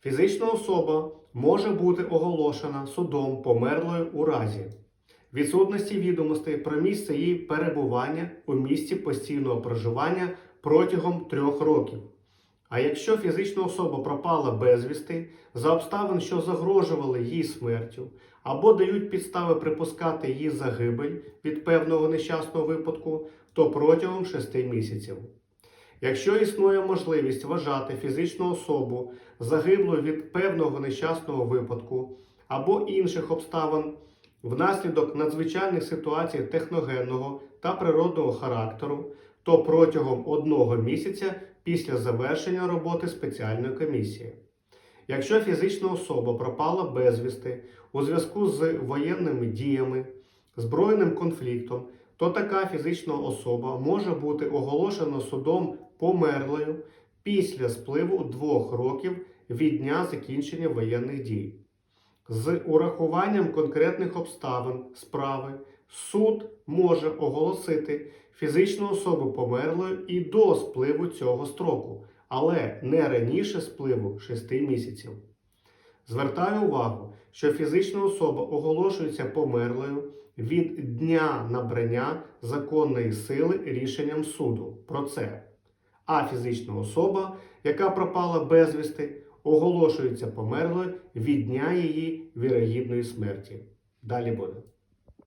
Фізична особа може бути оголошена судом померлою у разі відсутності відомостей про місце її перебування у місці постійного проживання протягом трьох років. А якщо фізична особа пропала безвісти за обставин, що загрожували їй смертю, або дають підстави припускати її загибель від певного нещасного випадку, то протягом 6 місяців. Якщо існує можливість вважати фізичну особу загиблою від певного нещасного випадку або інших обставин внаслідок надзвичайних ситуацій техногенного та природного характеру, то протягом одного місяця після завершення роботи спеціальної комісії. Якщо фізична особа пропала безвісти у зв'язку з воєнними діями, збройним конфліктом, то така фізична особа може бути оголошена судом померлою після спливу двох років від дня закінчення воєнних дій. З урахуванням конкретних обставин справи суд може оголосити фізичну особу померлою і до спливу цього строку, але не раніше спливу 6 місяців. Звертаю увагу, що фізична особа оголошується померлою від дня набрання законної сили рішенням суду про це. А фізична особа, яка пропала безвісти, оголошується померлою від дня її вірогідної смерті. Далі буде.